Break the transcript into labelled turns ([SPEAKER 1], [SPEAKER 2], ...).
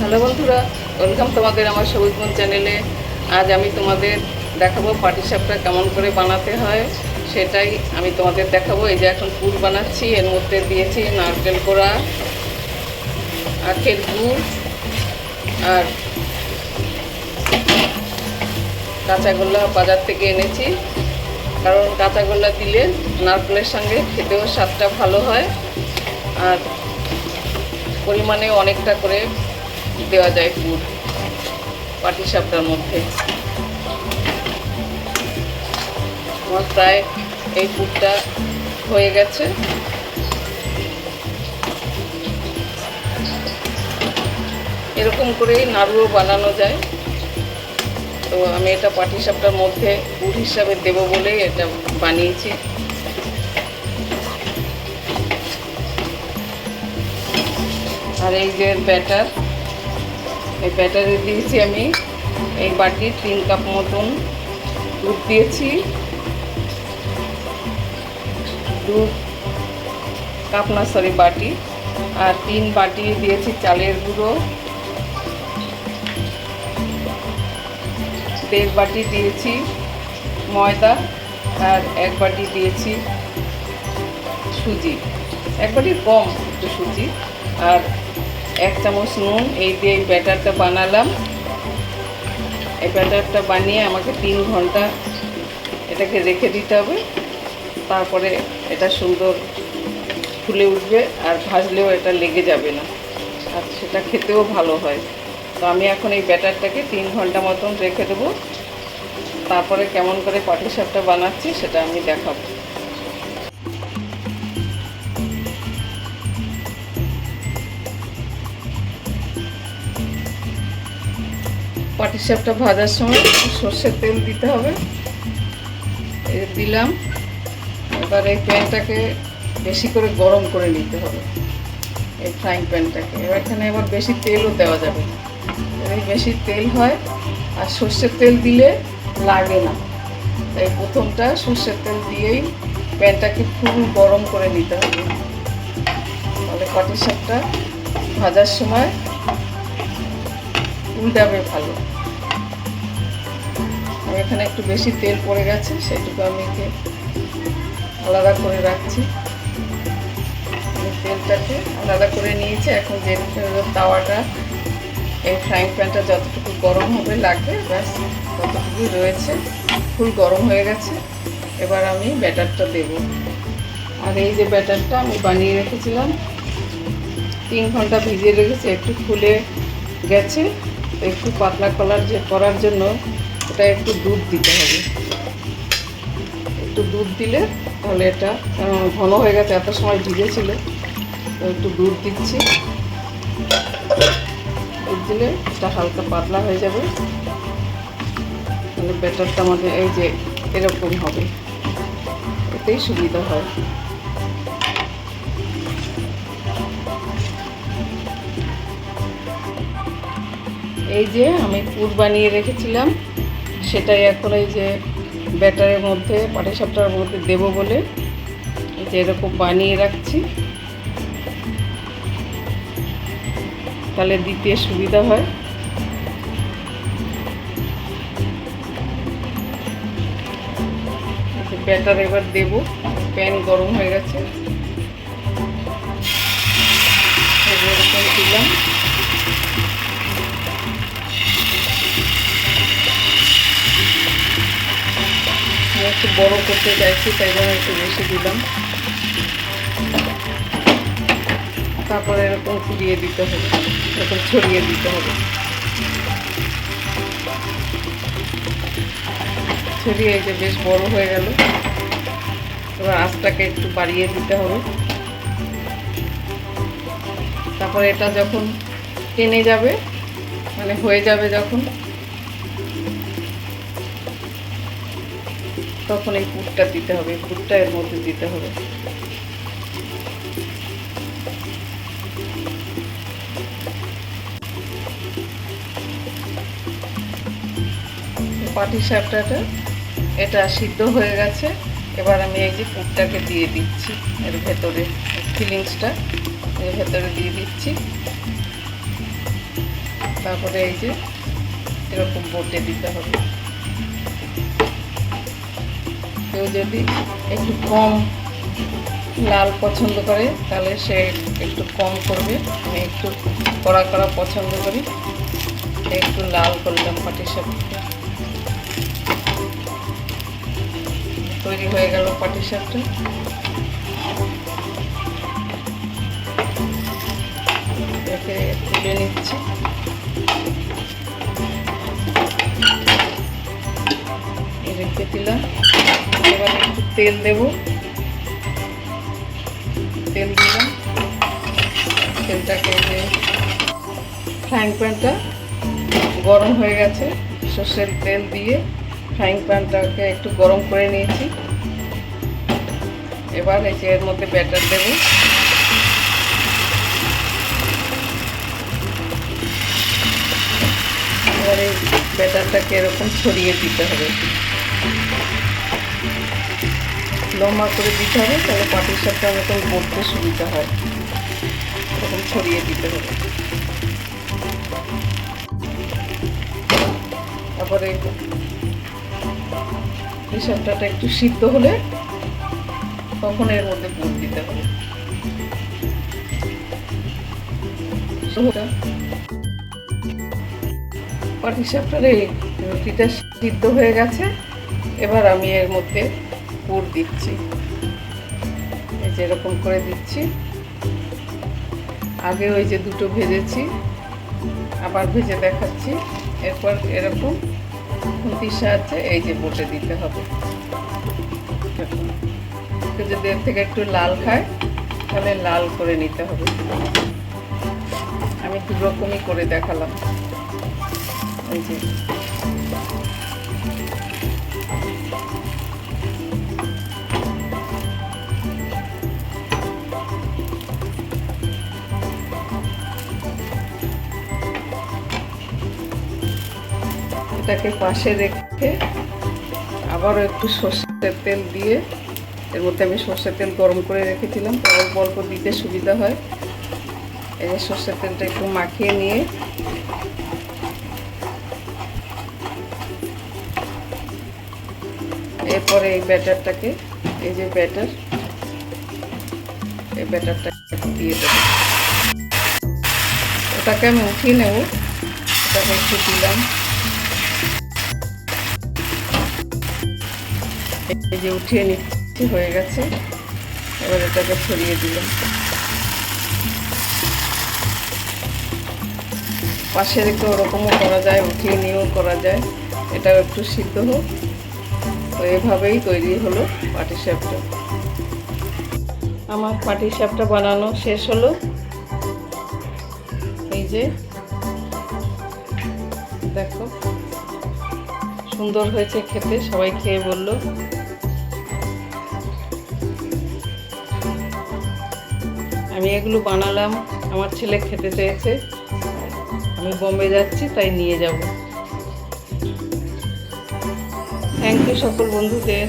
[SPEAKER 1] Hello বন্ধুরা, welcome তোমাদের আমার সবুজ মন চ্যানেলে। আজ আমি তোমাদের দেখাবো পাটিসাপটা কেমন করে বানাতে হয়, সেটাই আমি তোমাদের দেখাবো। এই যে এখন পুর বানাচ্ছি, এর মধ্যে দিয়েছি নারকেল কোড়া, আখের গুড়, আর কাঁচাগোল্লা বাজার থেকে এনেছি। কারণ কাঁচাগোল্লা দিলে নারকেলের সঙ্গে খেতেও স্বাদটা ভালো হয়, আর পরিমাণে অনেকটা করে দেওয়া যায় পুর পাটিসাপটার মধ্যে। আমার প্রায় এই পুরটা হয়ে গেছে। এরকম করেই নাড়ুও বানানো যায়। তো আমি এটা পাটিসাপটার মধ্যে পুর হিসাবে দেবো বলেই এটা বানিয়েছি। আর এই যে ব্যাটার এই ব্যাটারে দিয়েছি আমি। এই বাটি তিন কাপ মতন দুধ দিয়েছি। দুধ, কাপ না সরি বাটি। আর তিন বাটি দিয়েছি চালের গুঁড়ো। দেড় বাটি দিয়েছি ময়দা আর এক বাটি দিয়েছি সুজি। এক বাটি কম একটু সুজি। আর এক চামচ নুন, এই দিয়ে এই ব্যাটারটা বানালাম। এই ব্যাটারটা বানিয়ে আমাকে তিন ঘণ্টা এটাকে রেখে দিতে হবে। তারপরে এটা সুন্দর ফুলে উঠবে আর ভাজলেও এটা লেগে যাবে না। আর সেটা খেতেও ভালো হয়। তো আমি এখন এই ব্যাটারটাকে তিন ঘণ্টা মতন রেখে দেবো। তারপরে কেমন করে পাটিসাপটা বানাচ্ছি সেটা আমি দেখাবো। পাটিসাপটা ভাজার সময় সর্ষের তেল দিতে হবে। দিলাম। এবার এই প্যানটাকে বেশি করে গরম করে নিতে হবে। এই ফ্রাইং প্যানটাকে। এবার এখানে এবার বেশি তেলও দেওয়া যাবে এই বেশি তেল হয়, আর সর্ষের তেল দিলে লাগে না। তাই প্রথমটা সর্ষের তেল দিয়েই প্যানটাকে ফুল গরম করে নিতে হবে। তাহলে পাটিসাপটা ভাজার সময় উল্টাবে ভালো। এখানে একটু বেশি তেল পড়ে গেছে, সেটুকু আমি আলাদা করে রাখছি। তেলটাকে আলাদা করে নিয়েছি। এখন যে তাওয়াটা, এই ফ্রাইং প্যানটা যতটুকু গরম হবে লাগবে, ব্যাস ততটুকুই রয়েছে। ফুল গরম হয়ে গেছে। এবার আমি ব্যাটারটা দেব। আর এই যে ব্যাটারটা আমি বানিয়ে রেখেছিলাম, তিন ঘণ্টা ভিজিয়ে রেখেছি, একটু ফুলে গেছে। একটু পাতলা কলার যে করার জন্য ওটা একটু দুধ দিতে হবে। একটু দুধ দিলে তাহলে এটা ঘন হয়ে গেছে। এত সময় ভিজেছিল একটু দুধ দিচ্ছি। দুধ দিলে এটা হালকা পাতলা হয়ে যাবে। তাহলে ব্যাটারটা আমাদের এই যে এরকম হবে। এতেই সুবিধা হয়। এই যে আমি পুর বানিয়ে রেখেছিলাম। সেটাই এখন এই যে ব্যাটারের মধ্যে পাটিসাপটার মধ্যে দেবো বলে এই যে এরকম বানিয়ে রাখছি। তাহলে দিতে সুবিধা হয়। ব্যাটার এবার দেবো, প্যান গরম হয়ে গেছে। দিলাম। একটু বড় করতে চাইছি, তাই জন্য একটু বেশি দিলাম। তারপরে এরকম ফুরিয়ে দিতে হবে এরকম ছড়িয়ে দিতে হবে। ছড়িয়ে যে বেশ বড় হয়ে গেল। এবার আঁচটাকে একটু বাড়িয়ে দিতে হবে। তারপরে এটা যখন টেনে যাবে মানে হয়ে যাবে যখন তখন এই পুরটা দিতে হবে পুরটা এর মধ্যে দিতে হবে। পাটি সাপটাটা, এটা সিদ্ধ হয়ে গেছে। এবার আমি এই যে পুরটাকে দিয়ে দিচ্ছি, এর ভেতরে ফিলিংসটা, এর ভেতরে দিয়ে দিচ্ছি। তারপরে এই যে এরকম বটে দিতে হবে। কেউ যদি একটু কম লাল পছন্দ করে, তাহলে সে একটু কম করবে। আমি একটু কড়া কড়া পছন্দ করি। একটু লাল করলাম পাটি সাপটা তৈরি হয়ে গেল পাটি সাপটা একে তুলে নিচ্ছি। রেখে দিলাম। এবার একটু তেল দেব। তেল দিলাম। তেলটাকে ফ্রাইং প্যানটা গরম হয়ে গেছে। সর্ষের তেল দিয়ে ফ্রাইং প্যানটাকে একটু গরম করে নিয়েছি। এবার এই যে এর মধ্যে ব্যাটার দেবো। এবার ব্যাটারটাকে এরকম ছড়িয়ে দিতে হবে। লম্বা করে দিতে হবে, তাহলে পাটির সাথে মতন করতে সুবিধা হয়। এরকম ছড়িয়ে দিতে হবে। তারপরে হিসাবটাটা একটু সিদ্ধ হলে তখন এর মধ্যে পুর দিতে হবে। পাটি সাপটার এই রুটিটা সিদ্ধ হয়ে গেছে। এবার আমি এর মধ্যে পুর দিচ্ছি। এই যে এরকম করে দিচ্ছি। আগে ওই যে দুটো ভেজেছি, আবার ভেজে দেখাচ্ছি। এরপর এরকম খুন্তির সাহায্যে এই যে বটে দিতে হবে। যদি এর থেকে একটু লাল খায়, তাহলে লাল করে নিতে হবে। আমি দু রকমই করে দেখালাম। এই যে এটাকে পাশে রেখে আবারও একটু সর্ষের তেল দিয়ে, এর মধ্যে আমি সর্ষের তেল গরম করে রেখেছিলাম অল্প অল্প দিতে সুবিধা হয়। এই যে সর্ষের তেলটা একটু মাখিয়ে নিয়ে এরপরে এই ব্যাটারটাকে, এই যে ব্যাটার, এই ব্যাটারটা দিয়ে দেবো। ওটাকে আমি উঠিয়ে নেব, ওটাকে একটু দিলাম। এই যে উঠিয়ে নিচ্ছি, হয়ে গেছে। এবার এটাকে ছড়িয়ে দিলাম। পাশে রেখে ওরকমও করা যায়, উঠিয়ে নিয়েও করা যায়। এটাও একটু সিদ্ধ হোক। তো এভাবেই তৈরি হলো পাটি সাপটা আমার পাটি সাপটা বানানো শেষ হলো। এই যে, দেখো, সুন্দর হয়েছে খেতে, সবাই খেয়ে বলল। আমি এগুলো বানালাম, আমার ছেলে খেতে চেয়েছে। আমি বোম্বে যাচ্ছি, তাই নিয়ে যাব। থ্যাংক ইউ সকল বন্ধুদের।